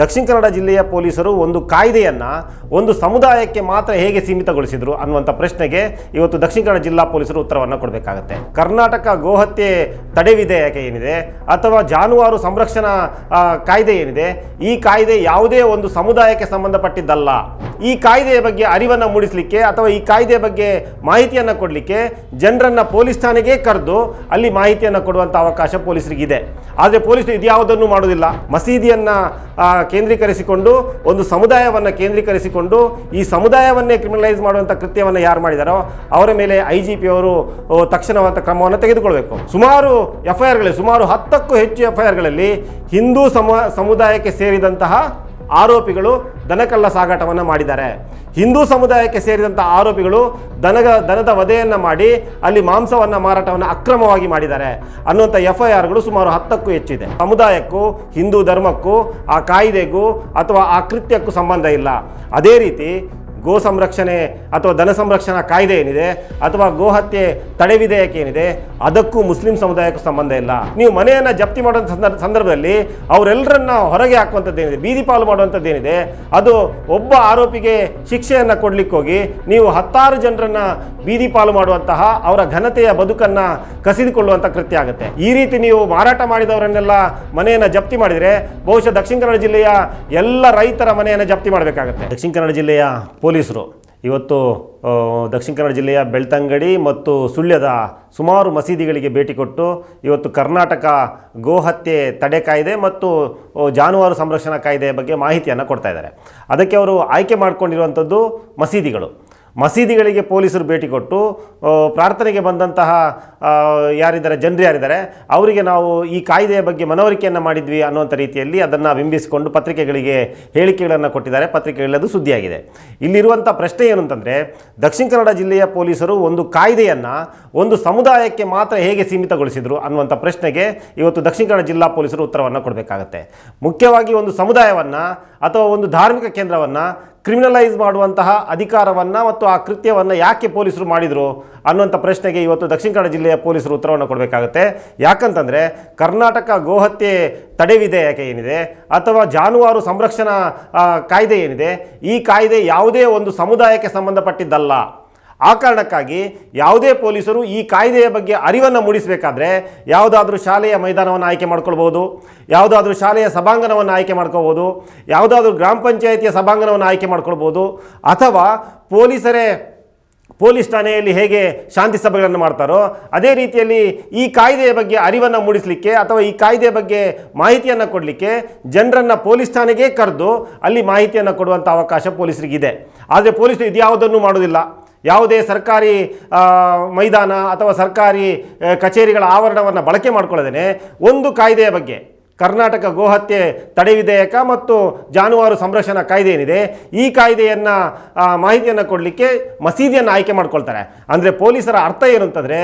ದಕ್ಷಿಣ ಕನ್ನಡ ಜಿಲ್ಲೆಯ ಪೊಲೀಸರು ಒಂದು ಕಾಯ್ದೆಯನ್ನು ಒಂದು ಸಮುದಾಯಕ್ಕೆ ಮಾತ್ರ ಹೇಗೆ ಸೀಮಿತಗೊಳಿಸಿದರು ಅನ್ನುವಂಥ ಪ್ರಶ್ನೆಗೆ ಇವತ್ತು ದಕ್ಷಿಣ ಕನ್ನಡ ಜಿಲ್ಲಾ ಪೊಲೀಸರು ಉತ್ತರವನ್ನು ಕೊಡಬೇಕಾಗತ್ತೆ. ಕರ್ನಾಟಕ ಗೋಹತ್ಯೆ ತಡೆ ವಿಧೇಯಕ ಏನಿದೆ? ಅಥವಾ ಜಾನುವಾರು ಸಂರಕ್ಷಣಾ ಕಾಯ್ದೆ ಏನಿದೆ? ಈ ಕಾಯ್ದೆ ಯಾವುದೇ ಒಂದು ಸಮುದಾಯಕ್ಕೆ ಸಂಬಂಧಪಟ್ಟಿದ್ದಲ್ಲ. ಈ ಕಾಯ್ದೆಯ ಬಗ್ಗೆ ಅರಿವನ್ನು ಮೂಡಿಸಲಿಕ್ಕೆ ಅಥವಾ ಈ ಕಾಯ್ದೆಯ ಬಗ್ಗೆ ಮಾಹಿತಿಯನ್ನು ಕೊಡಲಿಕ್ಕೆ ಜನರನ್ನು ಪೊಲೀಸ್ ಠಾಣೆಗೆ ಕರೆದು ಅಲ್ಲಿ ಮಾಹಿತಿಯನ್ನು ಕೊಡುವಂಥ ಅವಕಾಶ ಪೊಲೀಸರಿಗಿದೆ. ಆದರೆ ಪೊಲೀಸರು ಇದ್ಯಾವುದನ್ನು ಮಾಡುವುದಿಲ್ಲ ಮಸೀದಿಯನ್ನು ಕೇಂದ್ರೀಕರಿಸಿಕೊಂಡು, ಒಂದು ಸಮುದಾಯವನ್ನು ಕೇಂದ್ರೀಕರಿಸಿಕೊಂಡು, ಈ ಸಮುದಾಯವನ್ನೇ ಕ್ರಿಮಿನಲೈಸ್ ಮಾಡುವಂಥ ಕೃತ್ಯವನ್ನು ಯಾರು ಮಾಡಿದಾರೋ, ಅವರ ಮೇಲೆ ಐ ಜಿ ಪಿ ಅವರು ತಕ್ಷಣವಂತ ಕ್ರಮವನ್ನು ತೆಗೆದುಕೊಳ್ಬೇಕು. ಸುಮಾರು ಎಫ್ ಐ ಆರ್ಗಳಲ್ಲಿ ಸುಮಾರು ಹತ್ತಕ್ಕೂ ಹೆಚ್ಚು ಎಫ್ ಐ ಆರ್ಗಳಲ್ಲಿ ಹಿಂದೂ ಸಮ, ಸಮುದಾಯಕ್ಕೆ ಸೇರಿದಂತಹ ಆರೋಪಿಗಳು ದನಕಲ್ಲ ಸಾಗಾಟವನ್ನು ಮಾಡಿದ್ದಾರೆ. ಹಿಂದೂ ಸಮುದಾಯಕ್ಕೆ ಸೇರಿದಂಥ ಆರೋಪಿಗಳು ದನಗ, ದನದ ವಧೆಯನ್ನು ಮಾಡಿ ಅಲ್ಲಿ ಮಾಂಸವನ್ನು ಮಾರಾಟವನ್ನು ಅಕ್ರಮವಾಗಿ ಮಾಡಿದ್ದಾರೆ ಅನ್ನುವಂಥ ಎಫ್ ಐ ಆರ್ಗಳು ಸುಮಾರು ಹತ್ತಕ್ಕೂ ಹೆಚ್ಚಿದೆ. ಸಮುದಾಯಕ್ಕೂ, ಹಿಂದೂ ಧರ್ಮಕ್ಕೂ, ಆ ಕಾಯ್ದೆಗೂ ಅಥವಾ ಆ ಕೃತ್ಯಕ್ಕೂ ಸಂಬಂಧ ಇಲ್ಲ. ಅದೇ ರೀತಿ ಗೋ ಸಂರಕ್ಷಣೆ ಅಥವಾ ಧನ ಸಂರಕ್ಷಣಾ ಕಾಯ್ದೆ ಏನಿದೆ ಅಥವಾ ಗೋಹತ್ಯೆ ತಡೆ ವಿಧೇಯಕ ಏನಿದೆ, ಅದಕ್ಕೂ ಮುಸ್ಲಿಂ ಸಮುದಾಯಕ್ಕೂ ಸಂಬಂಧ ಇಲ್ಲ. ನೀವು ಮನೆಯನ್ನು ಜಪ್ತಿ ಮಾಡುವಂಥ ಸಂದರ್ಭ, ಸಂದರ್ಭದಲ್ಲಿ ಅವರೆಲ್ಲರನ್ನ ಹೊರಗೆ ಹಾಕುವಂಥದ್ದೇನಿದೆ ಬೀದಿ ಪಾಲು ಮಾಡುವಂಥದ್ದೇನಿದೆ ಅದು ಒಬ್ಬ ಆರೋಪಿಗೆ ಶಿಕ್ಷೆಯನ್ನು ಕೊಡಲಿಕ್ಕೆ ಹೋಗಿ ನೀವು ಹತ್ತಾರು ಜನರನ್ನ ಬೀದಿ ಪಾಲು ಮಾಡುವಂತಹ ಅವರ ಘನತೆಯ ಬದುಕನ್ನು ಕಸಿದುಕೊಳ್ಳುವಂಥ ಕೃತ್ಯ ಆಗುತ್ತೆ. ಈ ರೀತಿ ನೀವು ಮಾರಾಟ ಮಾಡಿದವರನ್ನೆಲ್ಲ ಮನೆಯನ್ನು ಜಪ್ತಿ ಮಾಡಿದರೆ ಬಹುಶಃ ದಕ್ಷಿಣ ಕನ್ನಡ ಜಿಲ್ಲೆಯ ಎಲ್ಲ ರೈತರ ಮನೆಯನ್ನು ಜಪ್ತಿ ಮಾಡಬೇಕಾಗುತ್ತೆ. ದಕ್ಷಿಣ ಕನ್ನಡ ಜಿಲ್ಲೆಯ ಪೊಲೀಸರು. ಇವತ್ತು ದಕ್ಷಿಣ ಕನ್ನಡ ಜಿಲ್ಲೆಯ ಬೆಳ್ತಂಗಡಿ ಮತ್ತು ಸುಳ್ಯದ ಸುಮಾರು ಮಸೀದಿಗಳಿಗೆ ಭೇಟಿ ಕೊಟ್ಟು ಇವತ್ತು ಕರ್ನಾಟಕ ಗೋಹತ್ಯೆ ತಡೆ ಕಾಯ್ದೆ ಮತ್ತು ಜಾನುವಾರು ಸಂರಕ್ಷಣಾ ಕಾಯ್ದೆಯ ಬಗ್ಗೆ ಮಾಹಿತಿಯನ್ನು ಕೊಡ್ತಾ ಇದ್ದಾರೆ. ಅದಕ್ಕೆ ಅವರು ಆಯ್ಕೆ ಮಾಡಿಕೊಂಡಿರುವಂಥದ್ದು ಮಸೀದಿಗಳು. ಮಸೀದಿಗಳಿಗೆ ಪೊಲೀಸರು ಭೇಟಿ ಕೊಟ್ಟು ಪ್ರಾರ್ಥನೆಗೆ ಬಂದಂತಹ ಯಾರಿದ್ದಾರೆ, ಜನರು ಯಾರಿದ್ದಾರೆ, ಅವರಿಗೆ ನಾವು ಈ ಕಾಯ್ದೆಯ ಬಗ್ಗೆ ಮನವರಿಕೆಯನ್ನು ಮಾಡಿದ್ವಿ ಅನ್ನುವಂಥ ರೀತಿಯಲ್ಲಿ ಅದನ್ನು ಬಿಂಬಿಸಿಕೊಂಡು ಪತ್ರಿಕೆಗಳಿಗೆ ಹೇಳಿಕೆಗಳನ್ನು ಕೊಟ್ಟಿದ್ದಾರೆ. ಪತ್ರಿಕೆಗಳದು ಸುದ್ದಿಯಾಗಿದೆ. ಇಲ್ಲಿರುವಂಥ ಪ್ರಶ್ನೆ ಏನು ಅಂತಂದರೆ ದಕ್ಷಿಣ ಕನ್ನಡ ಜಿಲ್ಲೆಯ ಪೊಲೀಸರು ಒಂದು ಕಾಯ್ದೆಯನ್ನು ಒಂದು ಸಮುದಾಯಕ್ಕೆ ಮಾತ್ರ ಹೇಗೆ ಸೀಮಿತಗೊಳಿಸಿದರು ಅನ್ನುವಂಥ ಪ್ರಶ್ನೆಗೆ ಇವತ್ತು ದಕ್ಷಿಣ ಕನ್ನಡ ಜಿಲ್ಲಾ ಪೊಲೀಸರು ಉತ್ತರವನ್ನು ಕೊಡಬೇಕಾಗತ್ತೆ. ಮುಖ್ಯವಾಗಿ ಒಂದು ಸಮುದಾಯವನ್ನು ಅಥವಾ ಒಂದು ಧಾರ್ಮಿಕ ಕೇಂದ್ರವನ್ನು ಕ್ರಿಮಿನಲೈಸ್ ಮಾಡುವಂತಹ ಅಧಿಕಾರವನ್ನು ಮತ್ತು ಆ ಕೃತ್ಯವನ್ನು ಯಾಕೆ ಪೊಲೀಸರು ಮಾಡಿದರು ಅನ್ನುವಂಥ ಪ್ರಶ್ನೆಗೆ ಇವತ್ತು ದಕ್ಷಿಣ ಕನ್ನಡ ಜಿಲ್ಲೆಯ ಪೊಲೀಸರು ಉತ್ತರವನ್ನು ಕೊಡಬೇಕಾಗುತ್ತೆ. ಯಾಕಂತಂದರೆ ಕರ್ನಾಟಕ ಗೋಹತ್ಯೆ ತಡೆವಿದೆ ಯಾಕೆ ಏನಿದೆ? ಅಥವಾ ಜಾನುವಾರು ಸಂರಕ್ಷಣಾ ಕಾಯ್ದೆ ಏನಿದೆ? ಈ ಕಾಯ್ದೆ ಯಾವುದೇ ಒಂದು ಸಮುದಾಯಕ್ಕೆ ಸಂಬಂಧಪಟ್ಟಿದ್ದಲ್ಲ. ಆ ಕಾರಣಕ್ಕಾಗಿ ಯಾವುದೇ ಪೊಲೀಸರು ಈ ಕಾಯ್ದೆಯ ಬಗ್ಗೆ ಅರಿವನ್ನು ಮೂಡಿಸಬೇಕಾದ್ರೆ ಯಾವುದಾದ್ರೂ ಶಾಲೆಯ ಮೈದಾನವನ್ನು ಆಯ್ಕೆ ಮಾಡ್ಕೊಳ್ಬೋದು ಯಾವುದಾದ್ರೂ ಶಾಲೆಯ ಸಭಾಂಗಣವನ್ನು ಆಯ್ಕೆ ಮಾಡ್ಕೋಬೋದು ಯಾವುದಾದ್ರೂ ಗ್ರಾಮ ಪಂಚಾಯಿತಿಯ ಸಭಾಂಗಣವನ್ನು ಆಯ್ಕೆ ಮಾಡ್ಕೊಳ್ಬೋದು ಅಥವಾ ಪೊಲೀಸರೇ ಪೊಲೀಸ್ ಠಾಣೆಯಲ್ಲಿ ಹೇಗೆ ಶಾಂತಿ ಸಭೆಗಳನ್ನು ಮಾಡ್ತಾರೋ, ಅದೇ ರೀತಿಯಲ್ಲಿ ಈ ಕಾಯ್ದೆಯ ಬಗ್ಗೆ ಅರಿವನ್ನು ಮೂಡಿಸಲಿಕ್ಕೆ ಅಥವಾ ಈ ಕಾಯ್ದೆಯ ಬಗ್ಗೆ ಮಾಹಿತಿಯನ್ನು ಕೊಡಲಿಕ್ಕೆ ಜನರನ್ನು ಪೊಲೀಸ್ ಠಾಣೆಗೆ ಕರೆದು ಅಲ್ಲಿ ಮಾಹಿತಿಯನ್ನು ಕೊಡುವಂಥ ಅವಕಾಶ ಪೊಲೀಸರಿಗಿದೆ. ಆದರೆ ಪೊಲೀಸರು ಇದ್ಯಾವುದನ್ನು ಮಾಡೋದಿಲ್ಲ. ಯಾವುದೇ ಸರ್ಕಾರಿ ಮೈದಾನ ಅಥವಾ ಸರ್ಕಾರಿ ಕಚೇರಿಗಳ ಆವರಣವನ್ನು ಬಳಕೆ ಮಾಡ್ಕೊಳ್ಳೋದೇನೆ ಒಂದು ಕಾಯ್ದೆಯ ಬಗ್ಗೆ. ಕರ್ನಾಟಕ ಗೋಹತ್ಯೆ ತಡೆ ವಿಧೇಯಕ ಮತ್ತು ಜಾನುವಾರು ಸಂರಕ್ಷಣಾ ಕಾಯ್ದೆ ಏನಿದೆ, ಈ ಕಾಯ್ದೆಯನ್ನು ಮಾಹಿತಿಯನ್ನು ಕೊಡಲಿಕ್ಕೆ ಮಸೀದಿಯನ್ನು ಆಯ್ಕೆ ಮಾಡ್ಕೊಳ್ತಾರೆ. ಅಂದರೆ ಪೊಲೀಸರ ಅರ್ಥ ಏನು ಅಂತಂದರೆ,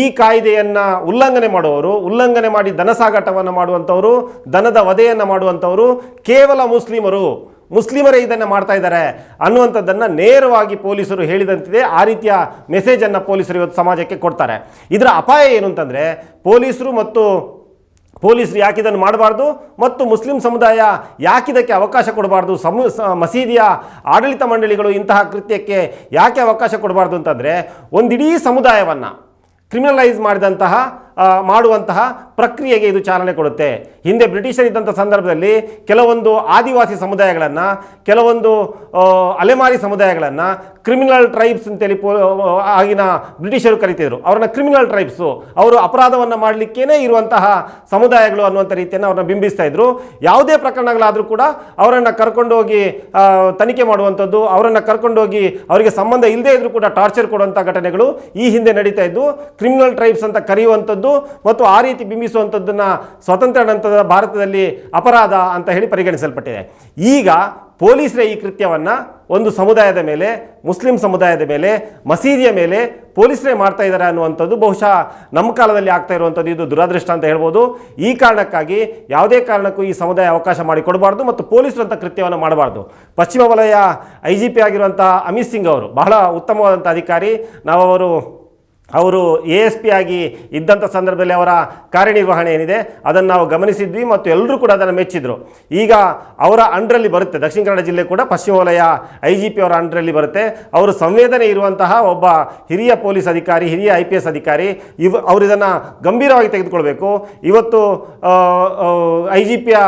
ಈ ಕಾಯ್ದೆಯನ್ನು ಉಲ್ಲಂಘನೆ ಮಾಡುವವರು, ಉಲ್ಲಂಘನೆ ಮಾಡಿ ದನ ಸಾಗಾಟವನ್ನು ಮಾಡುವಂಥವರು ದನದ ವಧೆಯನ್ನು ಮಾಡುವಂಥವರು ಕೇವಲ ಮುಸ್ಲಿಮರು. ಮುಸ್ಲಿಮರೇ ಇದನ್ನು ಮಾಡ್ತಾ ಇದ್ದಾರೆ ಅನ್ನುವಂಥದ್ದನ್ನು ನೇರವಾಗಿ ಪೊಲೀಸರು ಹೇಳಿದಂತಿದೆ. ಆ ರೀತಿಯ ಮೆಸೇಜನ್ನು ಪೊಲೀಸರು ಇವತ್ತು ಸಮಾಜಕ್ಕೆ ಕೊಡ್ತಾರೆ. ಇದರ ಅಪಾಯ ಏನು ಅಂತಂದರೆ ಪೊಲೀಸರು ಮತ್ತು ಪೊಲೀಸರು ಯಾಕೆ ಇದನ್ನು ಮಾಡಬಾರ್ದು ಮತ್ತು ಮುಸ್ಲಿಂ ಸಮುದಾಯ ಯಾಕಿದಕ್ಕೆ ಅವಕಾಶ ಕೊಡಬಾರ್ದು? ಸಮು ಮಸೀದಿಯ ಆಡಳಿತ ಮಂಡಳಿಗಳು ಇಂತಹ ಕೃತ್ಯಕ್ಕೆ ಯಾಕೆ ಅವಕಾಶ ಕೊಡಬಾರ್ದು ಅಂತಂದರೆ ಒಂದಿಡೀ ಸಮುದಾಯವನ್ನು ಕ್ರಿಮಿನಲೈಸ್ ಮಾಡಿದಂತಹ ಮಾಡುವಂತಹ ಪ್ರಕ್ರಿಯೆಗೆ ಇದು ಚಾಲನೆ ಕೊಡುತ್ತೆ. ಹಿಂದೆ ಬ್ರಿಟಿಷರಿದ್ದಂಥ ಸಂದರ್ಭದಲ್ಲಿ ಕೆಲವೊಂದು ಆದಿವಾಸಿ ಸಮುದಾಯಗಳನ್ನು, ಕೆಲವೊಂದು ಅಲೆಮಾರಿ ಸಮುದಾಯಗಳನ್ನು ಕ್ರಿಮಿನಲ್ ಟ್ರೈಬ್ಸ್ ಅಂತೇಳಿ ಪೋ ಆಗಿನ ಬ್ರಿಟಿಷರು ಕರಿತಿದ್ರು. ಅವ್ರನ್ನ ಕ್ರಿಮಿನಲ್ ಟ್ರೈಬ್ಸು ಅವರು ಅಪರಾಧವನ್ನು ಮಾಡಲಿಕ್ಕೇ ಇರುವಂತಹ ಸಮುದಾಯಗಳು ಅನ್ನುವಂಥ ರೀತಿಯನ್ನು ಅವ್ರನ್ನ ಬಿಂಬಿಸ್ತಾ ಇದ್ರು. ಯಾವುದೇ ಪ್ರಕರಣಗಳಾದರೂ ಕೂಡ ಅವರನ್ನು ಕರ್ಕೊಂಡೋಗಿ ತನಿಖೆ ಮಾಡುವಂಥದ್ದು, ಅವರನ್ನು ಕರ್ಕೊಂಡೋಗಿ ಅವರಿಗೆ ಸಂಬಂಧ ಇಲ್ಲದೇ ಇದ್ದರೂ ಕೂಡ ಟಾರ್ಚರ್ ಕೊಡುವಂಥ ಘಟನೆಗಳು ಈ ಹಿಂದೆ ನಡೀತಾ ಇದ್ದು ಕ್ರಿಮಿನಲ್ ಟ್ರೈಬ್ಸ್ ಅಂತ ಕರೆಯುವಂಥದ್ದು ಮತ್ತು ಆ ರೀತಿ ಬಿಂಬಿಸುವಂಥದ್ದನ್ನು ಸ್ವತಂತ್ರ ನಂತರದ ಭಾರತದಲ್ಲಿ ಅಪರಾಧ ಅಂತ ಹೇಳಿ ಪರಿಗಣಿಸಲ್ಪಟ್ಟಿದೆ. ಈಗ ಪೊಲೀಸರೇ ಈ ಕೃತ್ಯವನ್ನು ಒಂದು ಸಮುದಾಯದ ಮೇಲೆ, ಮುಸ್ಲಿಂ ಸಮುದಾಯದ ಮೇಲೆ, ಮಸೀದಿಯ ಮೇಲೆ ಪೊಲೀಸರೇ ಮಾಡ್ತಾ ಇದ್ದಾರೆ ಅನ್ನುವಂಥದ್ದು ಬಹುಶಃ ನಮ್ಮ ಕಾಲದಲ್ಲಿ ಆಗ್ತಾ ಇರುವಂಥದ್ದು ಇದು ದುರಾದೃಷ್ಟ ಅಂತ ಹೇಳ್ಬೋದು. ಈ ಕಾರಣಕ್ಕಾಗಿ ಯಾವುದೇ ಕಾರಣಕ್ಕೂ ಈ ಸಮುದಾಯ ಅವಕಾಶ ಮಾಡಿಕೊಡಬಾರ್ದು ಮತ್ತು ಪೊಲೀಸರು ಅಂತ ಕೃತ್ಯವನ್ನು ಮಾಡಬಾರ್ದು. ಪಶ್ಚಿಮ ವಲಯ ಐ ಜಿ ಪಿ ಆಗಿರುವಂಥ ಅಮಿತ್ ಸಿಂಗ್ ಅವರು, ಬಹಳ ಉತ್ತಮವಾದಂಥ ಅಧಿಕಾರಿ. ನಾವು ಅವರು ಅವರು ಎ ಎಸ್ ಪಿ ಆಗಿ ಇದ್ದಂಥ ಸಂದರ್ಭದಲ್ಲಿ ಅವರ ಕಾರ್ಯನಿರ್ವಹಣೆ ಏನಿದೆ, ಅದನ್ನು ನಾವು ಗಮನಿಸಿದ್ವಿ ಮತ್ತು ಎಲ್ಲರೂ ಕೂಡ ಅದನ್ನು ಮೆಚ್ಚಿದ್ರು. ಈಗ ಅವರ ಅಂಡ್ರಲ್ಲಿ ಬರುತ್ತೆ, ದಕ್ಷಿಣ ಕನ್ನಡ ಜಿಲ್ಲೆ ಕೂಡ ಪಶ್ಚಿಮ ವಲಯ ಐ ಜಿ ಪಿ ಅವರ ಅಂಡ್ರಲ್ಲಿ ಬರುತ್ತೆ. ಅವರು ಸಂವೇದನೆ ಇರುವಂತಹ ಒಬ್ಬ ಹಿರಿಯ ಪೊಲೀಸ್ ಅಧಿಕಾರಿ, ಹಿರಿಯ ಐ ಪಿ ಎಸ್ ಅಧಿಕಾರಿ, ಇವ್ ಅವರು ಇದನ್ನು ಗಂಭೀರವಾಗಿ ತೆಗೆದುಕೊಳ್ಬೇಕು. ಇವತ್ತು ಐ ಜಿ ಪಿಯ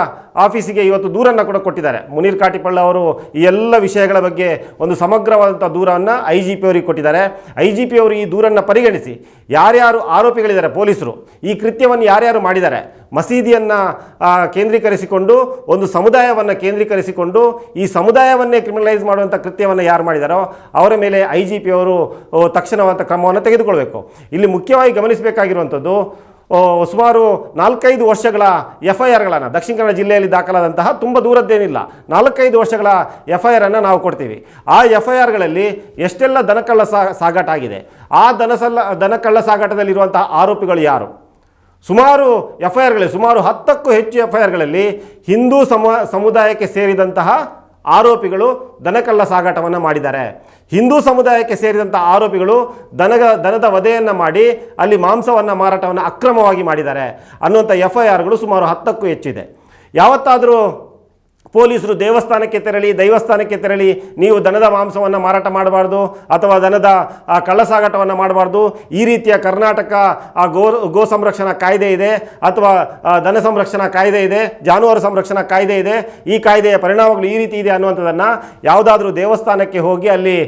ಆಫೀಸಿಗೆ ಇವತ್ತು ದೂರನ್ನು ಕೂಡ ಕೊಟ್ಟಿದ್ದಾರೆ. ಮುನೀರ್ ಕಾಟಿಪಳ್ಳ ಅವರು ಈ ಎಲ್ಲ ವಿಷಯಗಳ ಬಗ್ಗೆ ಒಂದು ಸಮಗ್ರವಾದಂಥ ದೂರವನ್ನು ಐ ಜಿ ಪಿ ಅವರಿಗೆ ಕೊಟ್ಟಿದ್ದಾರೆ. ಐ ಜಿ ಪಿ ಅವರು ಈ ದೂರನ್ನು ಪರಿಗಣಿಸಿ ಯಾರ್ಯಾರು ಆರೋಪಿಗಳಿದ್ದಾರೆ ಪೊಲೀಸರು, ಈ ಕೃತ್ಯವನ್ನು ಯಾರ್ಯಾರು ಮಾಡಿದ್ದಾರೆ, ಮಸೀದಿಯನ್ನು ಕೇಂದ್ರೀಕರಿಸಿಕೊಂಡು, ಒಂದು ಸಮುದಾಯವನ್ನು ಕೇಂದ್ರೀಕರಿಸಿಕೊಂಡು, ಈ ಸಮುದಾಯವನ್ನೇ ಕ್ರಿಮಿನಲೈಸ್ ಮಾಡುವಂಥ ಕೃತ್ಯವನ್ನು ಯಾರು ಮಾಡಿದಾರೋ ಅವರ ಮೇಲೆ ಐ ಜಿ ಪಿ ಅವರು ಕ್ರಮವನ್ನು ತೆಗೆದುಕೊಳ್ಬೇಕು. ಇಲ್ಲಿ ಮುಖ್ಯವಾಗಿ ಗಮನಿಸಬೇಕಾಗಿರುವಂಥದ್ದು ಸುಮಾರು ನಾಲ್ಕೈದು ವರ್ಷಗಳ ಎಫ್ ಐ ಆರ್ಗಳನ್ನು ದಕ್ಷಿಣ ಕನ್ನಡ ಜಿಲ್ಲೆಯಲ್ಲಿ ದಾಖಲಾದಂತಹ ತುಂಬ ದೂರದ್ದೇನಿಲ್ಲ. ನಾಲ್ಕೈದು ವರ್ಷಗಳ ಎಫ್ ಐ ಆರನ್ನು ನಾವು ಕೊಡ್ತೀವಿ. ಆ ಎಫ್ ಐ ಆರ್ಗಳಲ್ಲಿ ಎಷ್ಟೆಲ್ಲ ದನಕಳ್ಳ ಸಾಗಾಟ ಆಗಿದೆ ಆ ದನಸಲ್ಲ, ದನಕಳ್ಳ ಸಾಗಾಟದಲ್ಲಿರುವಂತಹ ಆರೋಪಿಗಳು ಯಾರು? ಸುಮಾರು ಎಫ್ ಐ ಆರ್ಗಳಲ್ಲಿ ಸುಮಾರು ಹತ್ತಕ್ಕೂ ಹೆಚ್ಚು ಎಫ್ ಐ ಆರ್ಗಳಲ್ಲಿ ಹಿಂದೂ ಸಮ ಸಮುದಾಯಕ್ಕೆ ಸೇರಿದಂತಹ ಆರೋಪಿಗಳು ದನಕಳ್ಳ ಸಾಗಾಟವನ್ನು ಮಾಡಿದ್ದಾರೆ. ಹಿಂದೂ ಸಮುದಾಯಕ್ಕೆ ಸೇರಿದಂಥ ಆರೋಪಿಗಳು ದನಗ, ದನದ ವಧೆಯನ್ನು ಮಾಡಿ ಅಲ್ಲಿ ಮಾಂಸವನ್ನು ಮಾರಾಟವನ್ನು ಅಕ್ರಮವಾಗಿ ಮಾಡಿದ್ದಾರೆ ಅನ್ನುವಂಥ ಎಫ್ ಐ ಆರ್ಗಳು ಸುಮಾರು ಹತ್ತಕ್ಕೂ ಹೆಚ್ಚಿದೆ. ಯಾವತ್ತಾದರೂ ಪೊಲೀಸರು ದೇವಸ್ಥಾನಕ್ಕೆ ತೆರಳಿ ದೈವಸ್ಥಾನಕ್ಕೆ ತೆರಳಿ ನೀವು ದನದ ಮಾಂಸವನ್ನು ಮಾರಾಟ ಮಾಡಬಾರ್ದು ಅಥವಾ ದನದ ಆ, ಕಳ್ಳ ಸಾಗಾಟವನ್ನು ಮಾಡಬಾರ್ದು. ಈ ರೀತಿಯ ಕರ್ನಾಟಕ ಆ ಗೋ ಗೋ ಸಂರಕ್ಷಣಾ ಕಾಯ್ದೆ ಇದೆ ಅಥವಾ ದನ ಸಂರಕ್ಷಣಾ ಕಾಯ್ದೆ ಇದೆ ಜಾನುವಾರು ಸಂರಕ್ಷಣಾ ಕಾಯ್ದೆ ಇದೆ. ಈ ಕಾಯ್ದೆಯ ಪರಿಣಾಮಗಳು ಈ ರೀತಿ ಇದೆ ಅನ್ನುವಂಥದ್ದನ್ನು ಯಾವುದಾದ್ರೂ ದೇವಸ್ಥಾನಕ್ಕೆ ಹೋಗಿ ಅಲ್ಲಿ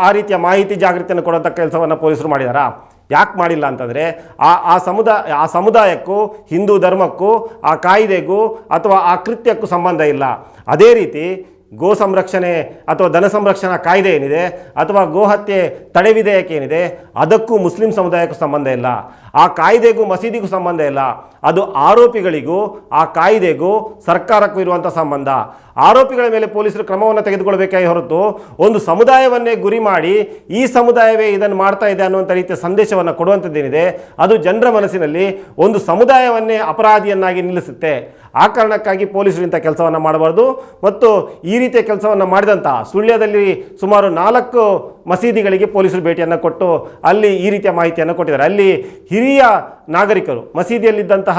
ಆ ರೀತಿಯ ಮಾಹಿತಿ ಜಾಗೃತಿಯನ್ನು ಕೊಡುವಂಥ ಕೆಲಸವನ್ನು ಪೊಲೀಸರು ಮಾಡಿದಾರಾ? ಯಾಕೆ ಮಾಡಿಲ್ಲ ಅಂತಂದರೆ ಆ ಆ ಸಮುದಾಯ ಆ ಸಮುದಾಯಕ್ಕೂ, ಹಿಂದೂ ಧರ್ಮಕ್ಕೂ, ಆ ಕಾಯ್ದೆಗೂ ಅಥವಾ ಆ ಕೃತ್ಯಕ್ಕೂ ಸಂಬಂಧ ಇಲ್ಲ. ಅದೇ ರೀತಿ ಗೋ ಸಂರಕ್ಷಣೆ ಅಥವಾ ಧನ ಸಂರಕ್ಷಣಾ ಕಾಯ್ದೆ ಏನಿದೆ ಅಥವಾ ಗೋಹತ್ಯೆ ತಡೆ ವಿಧೇಯಕ ಏನಿದೆ, ಅದಕ್ಕೂ ಮುಸ್ಲಿಂ ಸಮುದಾಯಕ್ಕೂ ಸಂಬಂಧ ಇಲ್ಲ. ಆ ಕಾಯ್ದೆಗೂ ಮಸೀದಿಗೂ ಸಂಬಂಧ ಇಲ್ಲ. ಅದು ಆರೋಪಿಗಳಿಗೂ, ಆ ಕಾಯ್ದೆಗೂ ಸರ್ಕಾರಕ್ಕೂ ಇರುವಂಥ ಸಂಬಂಧ. ಆರೋಪಿಗಳ ಮೇಲೆ ಪೊಲೀಸರು ಕ್ರಮವನ್ನು ತೆಗೆದುಕೊಳ್ಬೇಕಾಗಿ ಹೊರತು ಒಂದು ಸಮುದಾಯವನ್ನೇ ಗುರಿ ಮಾಡಿ ಈ ಸಮುದಾಯವೇ ಇದನ್ನು ಮಾಡ್ತಾ ಇದೆ ಅನ್ನುವಂಥ ರೀತಿಯ ಸಂದೇಶವನ್ನು ಕೊಡುವಂಥದ್ದೇನಿದೆ, ಅದು ಜನರ ಮನಸ್ಸಿನಲ್ಲಿ ಒಂದು ಸಮುದಾಯವನ್ನೇ ಅಪರಾಧಿಯನ್ನಾಗಿ ನಿಲ್ಲಿಸುತ್ತೆ. ಆ ಕಾರಣಕ್ಕಾಗಿ ಪೊಲೀಸರು ಇಂಥ ಕೆಲಸವನ್ನು ಮಾಡಬಾರ್ದು. ಮತ್ತು ಈ ರೀತಿಯ ಕೆಲಸವನ್ನು ಮಾಡಿದಂಥ ಸುಳ್ಯದಲ್ಲಿ ಸುಮಾರು ನಾಲ್ಕು ಮಸೀದಿಗಳಿಗೆ ಪೊಲೀಸರು ಭೇಟಿಯನ್ನು ಕೊಟ್ಟು ಅಲ್ಲಿ ಈ ರೀತಿಯ ಮಾಹಿತಿಯನ್ನು ಕೊಟ್ಟಿದ್ದಾರೆ. ಅಲ್ಲಿ ಹಿರಿಯ ನಾಗರಿಕರು, ಮಸೀದಿಯಲ್ಲಿದ್ದಂತಹ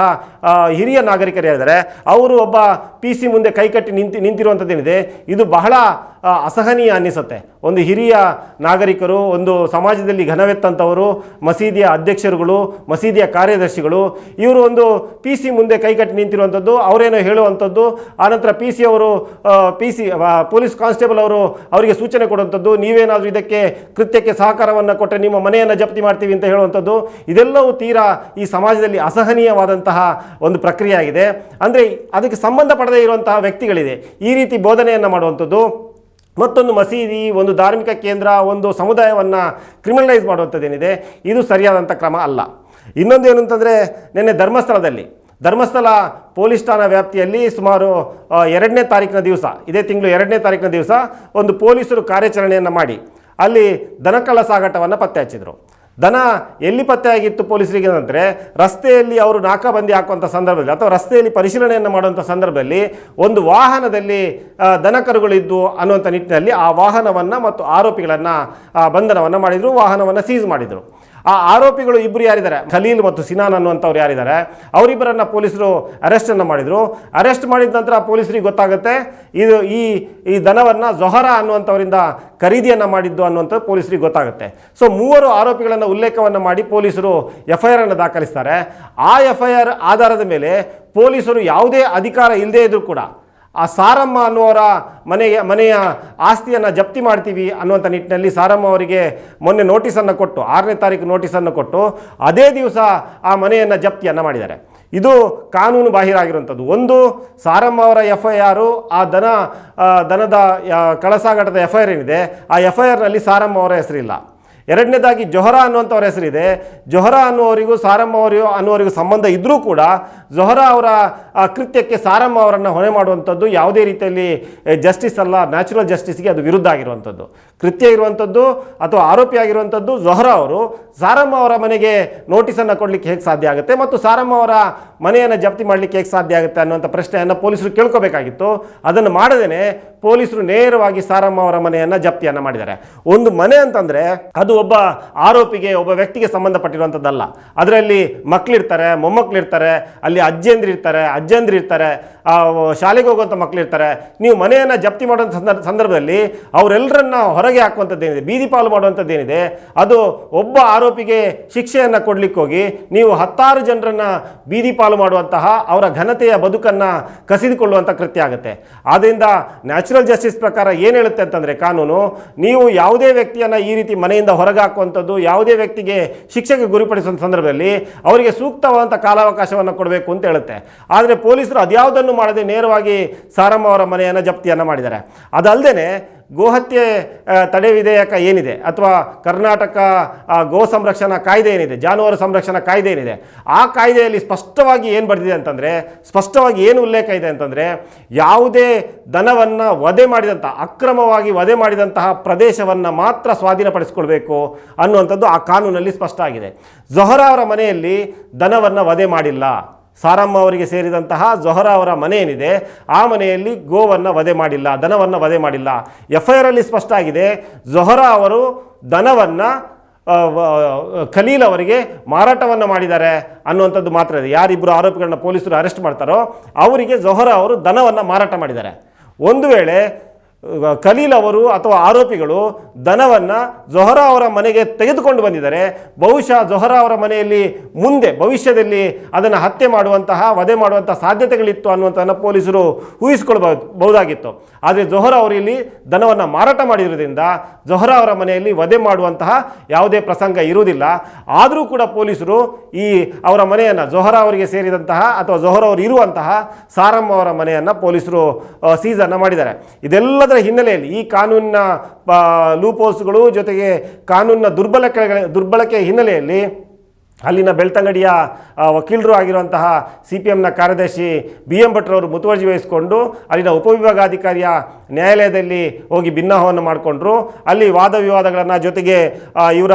ಹಿರಿಯ ನಾಗರಿಕರು ಹೇಳಿದರೆ ಅವರು ಒಬ್ಬ ಪಿ ಸಿ ಮುಂದೆ ಕೈಕಟ್ಟಿ ನಿಂತಿ, ನಿಂತಿರುವಂಥದ್ದೇನಿದೆ, ಇದು ಬಹಳ ಅಸಹನೀಯ ಅನ್ನಿಸುತ್ತೆ. ಒಂದು ಹಿರಿಯ ನಾಗರಿಕರು, ಒಂದು ಸಮಾಜದಲ್ಲಿ ಘನವೆತ್ತಂಥವರು ಮಸೀದಿಯ ಅಧ್ಯಕ್ಷರುಗಳು, ಮಸೀದಿಯ ಕಾರ್ಯದರ್ಶಿಗಳು, ಇವರು ಒಂದು ಪಿ ಸಿ ಮುಂದೆ ಕೈಕಟ್ಟಿ ನಿಂತಿರುವಂಥದ್ದು, ಅವರೇನೋ ಹೇಳುವಂಥದ್ದು ಆನಂತರ ಪಿ ಸಿ ಅವರು ಪಿ ಸಿ ಪೊಲೀಸ್ ಕಾನ್ಸ್ಟೇಬಲ್ ಅವರು ಅವರಿಗೆ ಸೂಚನೆ ಕೊಡುವಂಥದ್ದು, ನೀವೇನಾದರೂ ಇದಕ್ಕೆ ಕೃತ್ಯಕ್ಕೆ ಸಹಕಾರವನ್ನು ಕೊಟ್ಟರೆ ನಿಮ್ಮ ಮನೆಯನ್ನು ಜಪ್ತಿ ಮಾಡ್ತೀವಿ ಅಂತ ಹೇಳುವಂಥದ್ದು, ಇದೆಲ್ಲವೂ ತೀರಾ ಸಮಾಜದಲ್ಲಿ ಅಸಹನೀಯವಾದಂತಹ ಒಂದು ಪ್ರಕ್ರಿಯೆ ಆಗಿದೆ ಅಂದರೆ ಅದಕ್ಕೆ ಸಂಬಂಧಪಡದೇ ಇರುವಂತಹ ವ್ಯಕ್ತಿಗಳಿದೆ. ಈ ರೀತಿ ಬೋಧನೆಯನ್ನು ಮಾಡುವಂಥದ್ದು, ಮತ್ತೊಂದು ಮಸೀದಿ, ಒಂದು ಧಾರ್ಮಿಕ ಕೇಂದ್ರ, ಒಂದು ಸಮುದಾಯವನ್ನು ಕ್ರಿಮಿನಲೈಸ್ ಮಾಡುವಂಥದ್ದೇನಿದೆ? ಇದು ಸರಿಯಾದಂಥ ಕ್ರಮ ಅಲ್ಲ. ಇನ್ನೊಂದು ಏನು ಅಂತಂದರೆ, ನಿನ್ನೆ ಧರ್ಮಸ್ಥಳದಲ್ಲಿ, ಧರ್ಮಸ್ಥಳ ಪೊಲೀಸ್ ಠಾಣಾ ವ್ಯಾಪ್ತಿಯಲ್ಲಿ ಸುಮಾರು ಎರಡನೇ ತಾರೀಕಿನ ದಿವಸ, ಇದೇ ತಿಂಗಳು ಎರಡನೇ ತಾರೀಕಿನ ದಿವಸ ಒಂದು ಪೊಲೀಸರು ಕಾರ್ಯಾಚರಣೆಯನ್ನು ಮಾಡಿ, ಅಲ್ಲಿ ದನಕಳ್ಳ ಸಾಗಾಟವನ್ನು ಪತ್ತೆ ಹಚ್ಚಿದರು ದನ ಎಲ್ಲಿ ಪತ್ತೆ ಆಗಿತ್ತು ಪೊಲೀಸರಿಗೆ ಅಂದರೆ ರಸ್ತೆಯಲ್ಲಿ ಅವರು ನಾಕಾಬಂದಿ ಹಾಕುವಂಥ ಸಂದರ್ಭದಲ್ಲಿ, ಅಥವಾ ರಸ್ತೆಯಲ್ಲಿ ಪರಿಶೀಲನೆಯನ್ನು ಮಾಡುವಂಥ ಸಂದರ್ಭದಲ್ಲಿ ಒಂದು ವಾಹನದಲ್ಲಿ ದನ ದನಕರುಗಳಿದ್ದು ಅನ್ನುವಂಥ ನಿಟ್ಟಿನಲ್ಲಿ ಆ ವಾಹನವನ್ನು ಮತ್ತು ಆರೋಪಿಗಳನ್ನು ಬಂಧನವನ್ನು ಮಾಡಿದರು, ವಾಹನವನ್ನು ಸೀಸ್ ಮಾಡಿದರು. ಆ ಆರೋಪಿಗಳು ಇಬ್ಬರು ಯಾರಿದ್ದಾರೆ? ಖಲೀಲ್ ಮತ್ತು ಸಿನಾನ್ ಅನ್ನುವಂಥವ್ರು ಯಾರಿದ್ದಾರೆ? ಅವರಿಬ್ಬರನ್ನು ಪೊಲೀಸರು ಅರೆಸ್ಟನ್ನು ಮಾಡಿದರು. ಅರೆಸ್ಟ್ ಮಾಡಿದ ನಂತರ ಪೊಲೀಸರಿಗೆ ಗೊತ್ತಾಗುತ್ತೆ, ಇದು ಈ ಈ ದನವನ್ನು ಜೊಹರಾ ಅನ್ನುವಂಥವರಿಂದ ಖರೀದಿಯನ್ನು ಮಾಡಿದ್ದು ಅನ್ನುವಂಥದ್ದು ಪೊಲೀಸರಿಗೆ ಗೊತ್ತಾಗುತ್ತೆ. ಸೊ ಮೂವರು ಆರೋಪಿಗಳನ್ನು ಉಲ್ಲೇಖವನ್ನು ಮಾಡಿ ಪೊಲೀಸರು ಎಫ್ ಐ ಆರನ್ನು ದಾಖಲಿಸ್ತಾರೆ. ಆ ಎಫ್ ಐ ಆರ್ ಆಧಾರದ ಮೇಲೆ ಪೊಲೀಸರು ಯಾವುದೇ ಅಧಿಕಾರ ಇಲ್ಲದೇ ಇದ್ದರೂ ಕೂಡ ಆ ಸಾರಮ್ಮ ಅನ್ನುವರ ಮನೆಯ ಮನೆಯ ಆಸ್ತಿಯನ್ನು ಜಪ್ತಿ ಮಾಡ್ತೀವಿ ಅನ್ನುವಂಥ ನಿಟ್ಟಿನಲ್ಲಿ ಸಾರಮ್ಮ ಅವರಿಗೆ ಮೊನ್ನೆ ನೋಟಿಸನ್ನು ಕೊಟ್ಟು, ಆರನೇ ತಾರೀಕು ನೋಟಿಸನ್ನು ಕೊಟ್ಟು ಅದೇ ದಿವಸ ಆ ಮನೆಯನ್ನು ಜಪ್ತಿಯನ್ನು ಮಾಡಿದ್ದಾರೆ. ಇದು ಕಾನೂನು ಬಾಹಿರ ಆಗಿರುವಂಥದ್ದು ಒಂದು, ಸಾರಮ್ಮ ಅವರ ಎಫ್ ಐ ಆರು ಆ ದನ ದನದ ಕಳಸಾಘಟದ ಎಫ್ ಐ ಆರ್ ಏನಿದೆ, ಆ ಎಫ್ ಐ ಆರ್ನಲ್ಲಿ ಸಾರಮ್ಮ ಅವರ ಹೆಸರಿಲ್ಲ. ಎರಡನೇದಾಗಿ ಜೊಹರಾ ಅನ್ನುವಂಥವ್ರ ಹೆಸರಿದೆ. ಜೊಹರಾ ಅನ್ನುವರಿಗೂ ಸಾರಮ್ಮ ಅವರಿಗೂ ಅನ್ನುವರಿಗೂ ಸಂಬಂಧ ಇದ್ದರೂ ಕೂಡ ಜೊಹರಾ ಅವರ ಕೃತ್ಯಕ್ಕೆ ಸಾರಮ್ಮ ಅವರನ್ನು ಹೊಣೆ ಮಾಡುವಂಥದ್ದು ಯಾವುದೇ ರೀತಿಯಲ್ಲಿ ಜಸ್ಟಿಸ್ ಅಲ್ಲ ನ್ಯಾಚುರಲ್ ಜಸ್ಟಿಸ್ಗೆ ಅದು ವಿರುದ್ಧ ಆಗಿರುವಂಥದ್ದು. ಕೃತ್ಯ ಇರುವಂಥದ್ದು ಅಥವಾ ಆರೋಪಿ ಆಗಿರುವಂಥದ್ದು ಜೊಹರಾ ಅವರು. ಸಾರಮ್ಮ ಅವರ ಮನೆಗೆ ನೋಟಿಸನ್ನು ಕೊಡಲಿಕ್ಕೆ ಹೇಗೆ ಸಾಧ್ಯ ಆಗುತ್ತೆ ಮತ್ತು ಸಾರಮ್ಮ ಅವರ ಮನೆಯನ್ನು ಜಪ್ತಿ ಮಾಡಲಿಕ್ಕೆ ಹೇಗೆ ಸಾಧ್ಯ ಆಗುತ್ತೆ ಅನ್ನುವಂಥ ಪ್ರಶ್ನೆಯನ್ನು ಪೊಲೀಸರು ಕೇಳ್ಕೋಬೇಕಾಗಿತ್ತು. ಅದನ್ನು ಮಾಡದೇನೆ ಪೊಲೀಸರು ನೇರವಾಗಿ ಸಾರಮ್ಮ ಅವರ ಮನೆಯನ್ನು ಜಪ್ತಿಯನ್ನು ಮಾಡಿದ್ದಾರೆ. ಒಂದು ಮನೆ ಅಂತಂದರೆ ಅದು ಒಬ್ಬ ಆರೋಪಿಗೆ ಒಬ್ಬ ವ್ಯಕ್ತಿಗೆ ಸಂಬಂಧಪಟ್ಟಿರುವಂಥದ್ದಲ್ಲ ಅದರಲ್ಲಿ ಮಕ್ಕಳಿರ್ತಾರೆ ಮೊಮ್ಮಕ್ಕಳಿರ್ತಾರೆ ಅಲ್ಲಿ ಅಜ್ಜಿಯಂದ್ರಿರ್ತಾರೆ ಇರ್ತಾರೆ ಅಜ್ಜಂದ್ರು ಇರ್ತಾರೆ ಆ, ಶಾಲೆಗೆ ಹೋಗುವಂಥ ಮಕ್ಕಳಿರ್ತಾರೆ ನೀವು ಮನೆಯನ್ನು ಜಪ್ತಿ ಮಾಡುವಂಥ ಸಂದರ್ಭ ಸಂದರ್ಭದಲ್ಲಿ ಅವರೆಲ್ಲರನ್ನ ಹೊರಗೆ ಹಾಕುವಂಥದ್ದೇನಿದೆ ಬೀದಿ ಪಾಲು ಮಾಡುವಂಥದ್ದೇನಿದೆ ಅದು ಒಬ್ಬ ಆರೋಪಿಗೆ ಶಿಕ್ಷೆಯನ್ನು ಕೊಡಲಿಕ್ಕೋಗಿ ನೀವು ಹತ್ತಾರು ಜನರನ್ನು ಬೀದಿ ಪಾಲು ಮಾಡುವಂತಹ ಅವರ ಘನತೆಯ ಬದುಕನ್ನು ಕಸಿದುಕೊಳ್ಳುವಂಥ ಕೃತ್ಯ ಆಗುತ್ತೆ. ಆದ್ದರಿಂದ ನ್ಯಾಚುರಲ್ ಜಸ್ಟಿಸ್ ಪ್ರಕಾರ ಏನು ಹೇಳುತ್ತೆ ಅಂತಂದರೆ ಕಾನೂನು, ನೀವು ಯಾವುದೇ ವ್ಯಕ್ತಿಯನ್ನು ಈ ರೀತಿ ಮನೆಯಿಂದ ಹೊರಗೆ ಹಾಕುವಂಥದ್ದು ಯಾವುದೇ ವ್ಯಕ್ತಿಗೆ ಶಿಕ್ಷೆಗೆ ಗುರಿಪಡಿಸುವ ಸಂದರ್ಭದಲ್ಲಿ ಅವರಿಗೆ ಸೂಕ್ತವಾದಂಥ ಕಾಲಾವಕಾಶವನ್ನು ಕೊಡಬೇಕು ಅಂತ ಹೇಳುತ್ತೆ. ಆದರೆ ಪೊಲೀಸರು ಅದ್ಯಾವುದನ್ನು ಮಾಡದೆ ನೇರವಾಗಿ ಸಾರಮ್ಮ ಅವರ ಮನೆಯನ್ನು ಜಪ್ತಿಯನ್ನು ಮಾಡಿದ್ದಾರೆ. ಅದಲ್ಲದೆ ಗೋಹತ್ಯೆ ತಡೆ ವಿಧೇಯಕ ಏನಿದೆ? ಅಥವಾ ಕರ್ನಾಟಕ ಗೋ ಸಂರಕ್ಷಣಾ ಕಾಯ್ದೆ ಏನಿದೆ? ಜಾನುವಾರು ಸಂರಕ್ಷಣಾ ಕಾಯ್ದೆ ಏನಿದೆ? ಆ ಕಾಯ್ದೆಯಲ್ಲಿ ಸ್ಪಷ್ಟವಾಗಿ ಏನು ಬರೆದಿದೆ ಅಂತಂದರೆ, ಸ್ಪಷ್ಟವಾಗಿ ಏನು ಉಲ್ಲೇಖ ಇದೆ ಅಂತಂದರೆ, ಯಾವುದೇ ದನವನ್ನು ವಧೆ ಮಾಡಿದಂಥ ಅಕ್ರಮವಾಗಿ ವಧೆ ಮಾಡಿದಂತಹ ಪ್ರದೇಶವನ್ನು ಮಾತ್ರ ಸ್ವಾಧೀನಪಡಿಸ್ಕೊಳ್ಬೇಕು ಅನ್ನುವಂಥದ್ದು ಆ ಕಾನೂನಲ್ಲಿ ಸ್ಪಷ್ಟ ಆಗಿದೆ. ಜೊಹರಾ ಅವರ ಮನೆಯಲ್ಲಿ ದನವನ್ನು ವಧೆ ಮಾಡಿಲ್ಲ. ಸಾರಮ್ಮ ಅವರಿಗೆ ಸೇರಿದಂತಹ ಜೊಹರಾ ಅವರ ಮನೆ ಏನಿದೆ, ಆ ಮನೆಯಲ್ಲಿ ಗೋವನ್ನು ವಧೆ ಮಾಡಿಲ್ಲ, ದನವನ್ನು ವಧೆ ಮಾಡಿಲ್ಲ. ಎಫ್ ಐ ಆರಲ್ಲಿ ಸ್ಪಷ್ಟ ಆಗಿದೆ, ಜೊಹರಾ ಅವರು ದನವನ್ನು ಖಲೀಲ್ ಅವರಿಗೆ ಮಾರಾಟವನ್ನು ಮಾಡಿದ್ದಾರೆ ಅನ್ನುವಂಥದ್ದು ಮಾತ್ರ ಇದೆ. ಯಾರಿಬ್ಬರು ಆರೋಪಿಗಳನ್ನ ಪೊಲೀಸರು ಅರೆಸ್ಟ್ ಮಾಡ್ತಾರೋ, ಅವರಿಗೆ ಜೊಹರಾ ಅವರು ದನವನ್ನು ಮಾರಾಟ ಮಾಡಿದ್ದಾರೆ. ಒಂದು ವೇಳೆ ಖಲೀಲ್ ಅವರು ಅಥವಾ ಆರೋಪಿಗಳು ದನವನ್ನು ಜೊಹರಾ ಅವರ ಮನೆಗೆ ತೆಗೆದುಕೊಂಡು ಬಂದಿದ್ದಾರೆ. ಬಹುಶಃ ಜೊಹರಾ ಅವರ ಮನೆಯಲ್ಲಿ ಮುಂದೆ, ಭವಿಷ್ಯದಲ್ಲಿ ಅದನ್ನು ಹತ್ಯೆ ಮಾಡುವಂತಹ, ವಧೆ ಮಾಡುವಂಥ ಸಾಧ್ಯತೆಗಳಿತ್ತು ಅನ್ನುವಂಥದ್ದನ್ನು ಪೊಲೀಸರು ಊಹಿಸಿಕೊಳ್ಬಹುದಾಗಿತ್ತು. ಬಹುದಾಗಿತ್ತು ಆದರೆ ಜೊಹರಾ ಅವರು ಇಲ್ಲಿ ದನವನ್ನು ಮಾರಾಟ ಮಾಡಿರೋದ್ರಿಂದ ಜೊಹರಾ ಅವರ ಮನೆಯಲ್ಲಿ ವಧೆ ಮಾಡುವಂತಹ ಯಾವುದೇ ಪ್ರಸಂಗ ಇರುವುದಿಲ್ಲ. ಆದರೂ ಕೂಡ ಪೊಲೀಸರು ಈ ಅವರ ಮನೆಯನ್ನು, ಜೊಹರಾ ಅವರಿಗೆ ಸೇರಿದಂತಹ ಅಥವಾ ಜೊಹರಾ ಅವರು ಇರುವಂತಹ ಸಾರಮ್ಮ ಅವರ ಮನೆಯನ್ನು ಪೊಲೀಸರು ಸೀಸನ್ನು ಮಾಡಿದ್ದಾರೆ. ಇದೆಲ್ಲದರ ಹಿನ್ನೆಲೆಯಲ್ಲಿ ಈ ಕಾನೂನಿನ ಲೂಪೋಸ್ಗಳು ಜೊತೆಗೆ ಕಾನೂನಿನ ದುರ್ಬಳಕೆ ದುರ್ಬಳಕೆ ಹಿನ್ನೆಲೆಯಲ್ಲಿ ಅಲ್ಲಿನ ಬೆಳ್ತಂಗಡಿಯ ವಕೀಲರು ಆಗಿರುವಂತಹ ಸಿ ಪಿ ಎಮ್ನ ಕಾರ್ಯದರ್ಶಿ ಬಿ ಎಂ ಭಟ್ರವರು ಮುತುವರ್ಜಿ ವಹಿಸಿಕೊಂಡು ಅಲ್ಲಿನ ಉಪವಿಭಾಗಾಧಿಕಾರಿಯ ನ್ಯಾಯಾಲಯದಲ್ಲಿ ಹೋಗಿ ಭಿನ್ನಾಹವನ್ನು ಮಾಡಿಕೊಂಡ್ರು. ಅಲ್ಲಿ ವಾದ ವಿವಾದಗಳನ್ನು ಜೊತೆಗೆ ಇವರ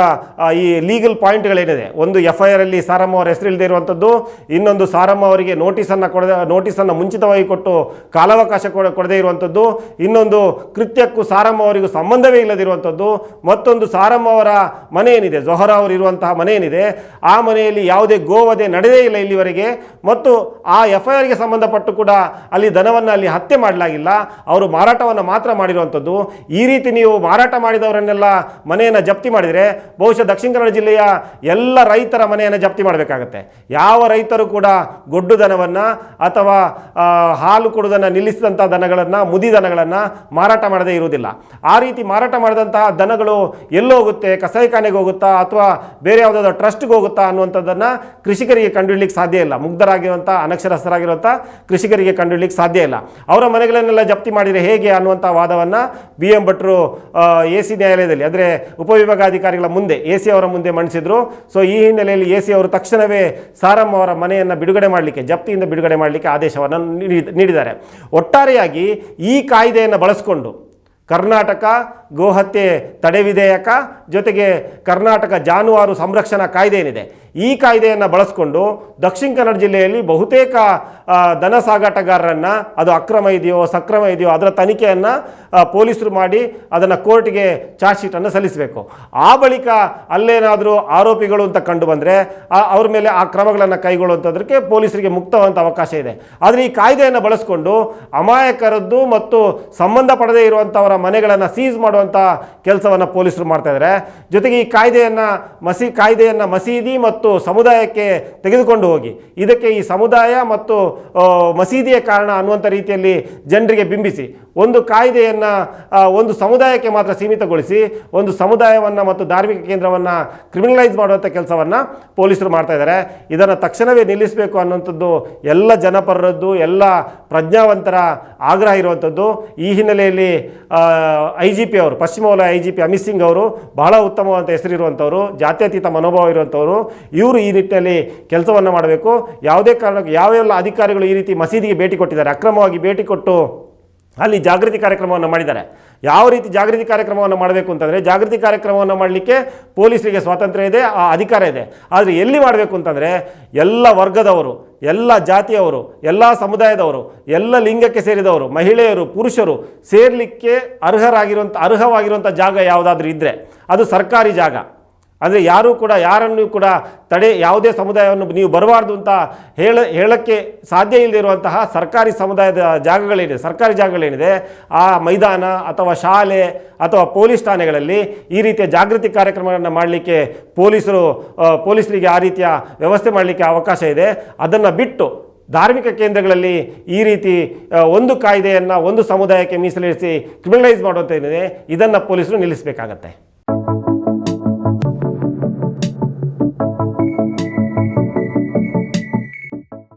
ಈ ಲೀಗಲ್ ಪಾಯಿಂಟ್ಗಳೇನಿದೆ ಒಂದು ಎಫ್ ಐ ಆರಲ್ಲಿ ಸಾರಮ್ಮ ಅವರ ಹೆಸರಿಲ್ಲದೆ ಇರುವಂಥದ್ದು, ಇನ್ನೊಂದು ಸಾರಮ್ಮ ಅವರಿಗೆ ನೋಟಿಸನ್ನು ಕೊಡದೆ ನೋಟಿಸನ್ನು ಮುಂಚಿತವಾಗಿ ಕೊಟ್ಟು ಕಾಲಾವಕಾಶ ಕೊಡ, ಕೊಡದೇ ಇರುವಂಥದ್ದು, ಇನ್ನೊಂದು ಕೃತ್ಯಕ್ಕೂ ಸಾರಮ್ಮ ಅವರಿಗೂ ಸಂಬಂಧವೇ ಇಲ್ಲದಿರುವಂಥದ್ದು ಮತ್ತೊಂದು ಸಾರಮ್ಮ ಅವರ ಮನೆ ಏನಿದೆ, ಜೊಹರ ಅವರು ಇರುವಂತಹ ಮನೆ ಏನಿದೆ, ಆ ಮನೆಯಲ್ಲಿ ಯಾವುದೇ ಗೋವಧೆ ನಡೆದೇ ಇಲ್ಲ ಇಲ್ಲಿವರೆಗೆ, ಮತ್ತು ಆ ಎಫ್ ಐ ಆರ್ಗೆ ಸಂಬಂಧಪಟ್ಟು ಕೂಡ ಅಲ್ಲಿ ದನವನ್ನು ಅಲ್ಲಿ ಹತ್ಯೆ ಮಾಡಲಾಗಿಲ್ಲ, ಅವರು ಮಾರಾಟವನ್ನು ಮಾತ್ರ ಮಾಡಿರುವಂಥದ್ದು. ಈ ರೀತಿ ನೀವು ಮಾರಾಟ ಮಾಡಿದವರನ್ನೆಲ್ಲ ಮನೆಯನ್ನು ಜಪ್ತಿ ಮಾಡಿದರೆ ಬಹುಶಃ ದಕ್ಷಿಣ ಕನ್ನಡ ಜಿಲ್ಲೆಯ ಎಲ್ಲ ರೈತರ ಮನೆಯನ್ನು ಜಪ್ತಿ ಮಾಡಬೇಕಾಗತ್ತೆ. ಯಾವ ರೈತರು ಕೂಡ ಗೊಡ್ಡು ದನವನ್ನು ಅಥವಾ ಹಾಲು ಕೊಡುವುದನ್ನು ನಿಲ್ಲಿಸಿದಂಥ ದನಗಳನ್ನು, ಮುದಿ ದನಗಳನ್ನು ಮಾರಾಟ ಮಾಡದೇ ಇರುವುದಿಲ್ಲ. ಆ ರೀತಿ ಮಾರಾಟ ಮಾಡಿದಂತಹ ದನಗಳು ಎಲ್ಲೋಗುತ್ತೆ ಕಸಾಯಿಖಾನೆಗೆ ಹೋಗುತ್ತಾ ಅಥವಾ ಬೇರೆ ಯಾವುದಾದ್ರು ಟ್ರಸ್ಟ್ಗೆ ಹೋಗುತ್ತಾ ಅನ್ನುವಂಥದ್ದನ್ನು ಕೃಷಿಕರಿಗೆ ಕಂಡುಹಿಡಲಿಕ್ಕೆ ಸಾಧ್ಯ ಇಲ್ಲ. ಮುಗ್ಧರಾಗಿರುವಂಥ ಅನಕ್ಷರಸ್ಥರಾಗಿರುವಂಥ ಕೃಷಿಕರಿಗೆ ಕಂಡುಹಿಡಲಿಕ್ಕೆ ಸಾಧ್ಯ ಇಲ್ಲ. ಅವರ ಮನೆಗಳನ್ನೆಲ್ಲ ಜಪ್ತಿ ಮಾಡಿದರೆ ಹೇಗೆ ಅನ್ನುವಂಥ ವಾದವನ್ನು ಬಿ ಎಂ ಭಟ್ರು ಎ ಸಿ ನ್ಯಾಯಾಲಯದಲ್ಲಿ, ಅಂದರೆ ಉಪವಿಭಾಗಾಧಿಕಾರಿಗಳ ಮುಂದೆ, ಎ ಸಿ ಅವರ ಮುಂದೆ ಮಂಡಿಸಿದ್ರು ಸೊ ಈ ಹಿನ್ನೆಲೆಯಲ್ಲಿ ಎ ಸಿ ಅವರು ತಕ್ಷಣವೇ ಸಾರಮ್ಮ ಅವರ ಮನೆಯನ್ನು ಬಿಡುಗಡೆ ಮಾಡಲಿಕ್ಕೆ, ಜಪ್ತಿಯಿಂದ ಬಿಡುಗಡೆ ಮಾಡಲಿಕ್ಕೆ ಆದೇಶವನ್ನು ನೀಡಿ- ನೀಡಿದ್ದಾರೆ. ಒಟ್ಟಾರೆಯಾಗಿ ಈ ಕಾಯ್ದೆಯನ್ನು ಬಳಸಿಕೊಂಡು ಕರ್ನಾಟಕ ಗೋಹತ್ಯೆ ತಡೆ ವಿಧೇಯಕ ಜೊತೆಗೆ ಕರ್ನಾಟಕ ಜಾನುವಾರು ಸಂರಕ್ಷಣಾ ಕಾಯ್ದೆ ಏನಿದೆ, ಈ ಕಾಯ್ದೆಯನ್ನು ಬಳಸಿಕೊಂಡು ದಕ್ಷಿಣ ಕನ್ನಡ ಜಿಲ್ಲೆಯಲ್ಲಿ ಬಹುತೇಕ ದನ ಸಾಗಾಟಗಾರರನ್ನು ಅದು ಅಕ್ರಮ ಇದೆಯೋ, ಸಕ್ರಮ ಇದೆಯೋ, ಅದರ ತನಿಖೆಯನ್ನು ಪೊಲೀಸರು ಮಾಡಿ ಅದನ್ನು ಕೋರ್ಟ್ಗೆ ಚಾರ್ಜ್ ಶೀಟನ್ನು ಸಲ್ಲಿಸಬೇಕು. ಆ ಬಳಿಕ ಅಲ್ಲೇನಾದರೂ ಆರೋಪಿಗಳು ಅಂತ ಕಂಡು ಬಂದರೆ ಅವ್ರ ಮೇಲೆ ಆ ಕ್ರಮಗಳನ್ನು ಕೈಗೊಳ್ಳುವಂಥದ್ರಕ್ಕೆ ಪೊಲೀಸರಿಗೆ ಮುಕ್ತವಾದಂಥ ಅವಕಾಶ ಇದೆ. ಆದರೆ ಈ ಕಾಯ್ದೆಯನ್ನು ಬಳಸಿಕೊಂಡು ಅಮಾಯಕರದ್ದು ಮತ್ತು ಸಂಬಂಧ ಪಡದೇ ಇರುವಂಥವರ ಮನೆಗಳನ್ನು ಸೀಸ್ ಮಾಡುವಂಥ ಕೆಲಸವನ್ನು ಪೊಲೀಸರು ಮಾಡ್ತಾ ಇದ್ದಾರೆ ಜೊತೆಗೆ ಈ ಕಾಯ್ದೆಯನ್ನು ಮಸಿ, ಕಾಯ್ದೆಯನ್ನು ಮಸೀದಿ ಮತ್ತು ಸಮುದಾಯಕ್ಕೆ ತೆಗೆದುಕೊಂಡು ಹೋಗಿ. ಇದಕ್ಕೆ ಈ ಸಮುದಾಯ ಮತ್ತು ಮಸೀದಿಯ ಕಾರಣ ಅನ್ನುವಂಥ ರೀತಿಯಲ್ಲಿ ಜನರಿಗೆ ಬಿಂಬಿಸಿ, ಒಂದು ಕಾಯ್ದೆಯನ್ನು ಒಂದು ಸಮುದಾಯಕ್ಕೆ ಮಾತ್ರ ಸೀಮಿತಗೊಳಿಸಿ, ಒಂದು ಸಮುದಾಯವನ್ನು ಮತ್ತು ಧಾರ್ಮಿಕ ಕೇಂದ್ರವನ್ನು ಕ್ರಿಮಿನಲೈಸ್ ಮಾಡುವಂಥ ಕೆಲಸವನ್ನು ಪೊಲೀಸರು ಮಾಡ್ತಾ ಇದ್ದಾರೆ ಇದನ್ನು ತಕ್ಷಣವೇ ನಿಲ್ಲಿಸಬೇಕು ಅನ್ನುವಂಥದ್ದು ಎಲ್ಲ ಜನಪರರದ್ದು ಎಲ್ಲ ಪ್ರಜ್ಞಾವಂತರ ಆಗ್ರಹ ಇರುವಂಥದ್ದು. ಈ ಹಿನ್ನೆಲೆಯಲ್ಲಿ ಐ ಜಿ ಪಿ ಅವರು, ಪಶ್ಚಿಮ ವಲಯ I G P Amit Singh ಅವರು ಬಹಳ ಉತ್ತಮವಾದ ಹೆಸರಿರುವಂಥವರು ಜಾತ್ಯತೀತ ಮನೋಭಾವ ಇರುವಂಥವರು ಇವರು ಈ ನಿಟ್ಟಿನಲ್ಲಿ ಕೆಲಸವನ್ನು ಮಾಡಬೇಕು. ಯಾವುದೇ ಕಾರಣಕ್ಕೆ ಯಾವೆಲ್ಲ ಅಧಿಕಾರಿಗಳು ಈ ರೀತಿ ಮಸೀದಿಗೆ ಭೇಟಿ ಕೊಟ್ಟಿದ್ದಾರೆ, ಅಕ್ರಮವಾಗಿ ಭೇಟಿ ಕೊಟ್ಟು ಅಲ್ಲಿ ಜಾಗೃತಿ ಕಾರ್ಯಕ್ರಮವನ್ನು ಮಾಡಿದ್ದಾರೆ. ಯಾವ ರೀತಿ ಜಾಗೃತಿ ಕಾರ್ಯಕ್ರಮವನ್ನು ಮಾಡಬೇಕು ಅಂತಂದರೆ, ಜಾಗೃತಿ ಕಾರ್ಯಕ್ರಮವನ್ನು ಮಾಡಲಿಕ್ಕೆ ಪೊಲೀಸರಿಗೆ ಸ್ವಾತಂತ್ರ್ಯ ಇದೆ, ಆ ಅಧಿಕಾರ ಇದೆ. ಆದರೆ ಎಲ್ಲಿ ಮಾಡಬೇಕು ಅಂತಂದರೆ, ಎಲ್ಲ ವರ್ಗದವರು, ಎಲ್ಲ ಜಾತಿಯವರು, ಎಲ್ಲ ಸಮುದಾಯದವರು, ಎಲ್ಲ ಲಿಂಗಕ್ಕೆ ಸೇರಿದವರು, ಮಹಿಳೆಯರು, ಪುರುಷರು ಸೇರಲಿಕ್ಕೆ ಅರ್ಹರಾಗಿರುವಂಥ ಅರ್ಹವಾಗಿರುವಂಥ ಜಾಗ ಯಾವುದಾದ್ರೂ ಇದ್ದರೆ ಅದು ಸರ್ಕಾರಿ ಜಾಗ. ಅಂದರೆ ಯಾರೂ ಕೂಡ, ಯಾರನ್ನು ಕೂಡ ತಡೆ, ಯಾವುದೇ ಸಮುದಾಯವನ್ನು ನೀವು ಬರಬಾರ್ದು ಅಂತ ಹೇಳ, ಹೇಳಕ್ಕೆ ಸಾಧ್ಯ ಇಲ್ಲದಿರುವಂತಹ ಸರ್ಕಾರಿ ಸಮುದಾಯದ ಜಾಗಗಳೇನಿದೆ, ಸರ್ಕಾರಿ ಜಾಗಗಳೇನಿದೆ, ಆ ಮೈದಾನ ಅಥವಾ ಶಾಲೆ ಅಥವಾ ಪೊಲೀಸ್ ಠಾಣೆಗಳಲ್ಲಿ ಈ ರೀತಿಯ ಜಾಗೃತಿ ಕಾರ್ಯಕ್ರಮಗಳನ್ನು ಮಾಡಲಿಕ್ಕೆ ಪೊಲೀಸರು ಪೊಲೀಸರಿಗೆ ಆ ರೀತಿಯ ವ್ಯವಸ್ಥೆ ಮಾಡಲಿಕ್ಕೆ ಅವಕಾಶ ಇದೆ. ಅದನ್ನು ಬಿಟ್ಟು ಧಾರ್ಮಿಕ ಕೇಂದ್ರಗಳಲ್ಲಿ ಈ ರೀತಿ ಒಂದು ಕಾಯ್ದೆಯನ್ನು ಒಂದು ಸಮುದಾಯಕ್ಕೆ ಮೀಸಲಿರಿಸಿ ಕ್ರಿಮಿನಲೈಸ್ ಏನಿದೆ, ಇದನ್ನು ಪೊಲೀಸರು ನಿಲ್ಲಿಸಬೇಕಾಗತ್ತೆ.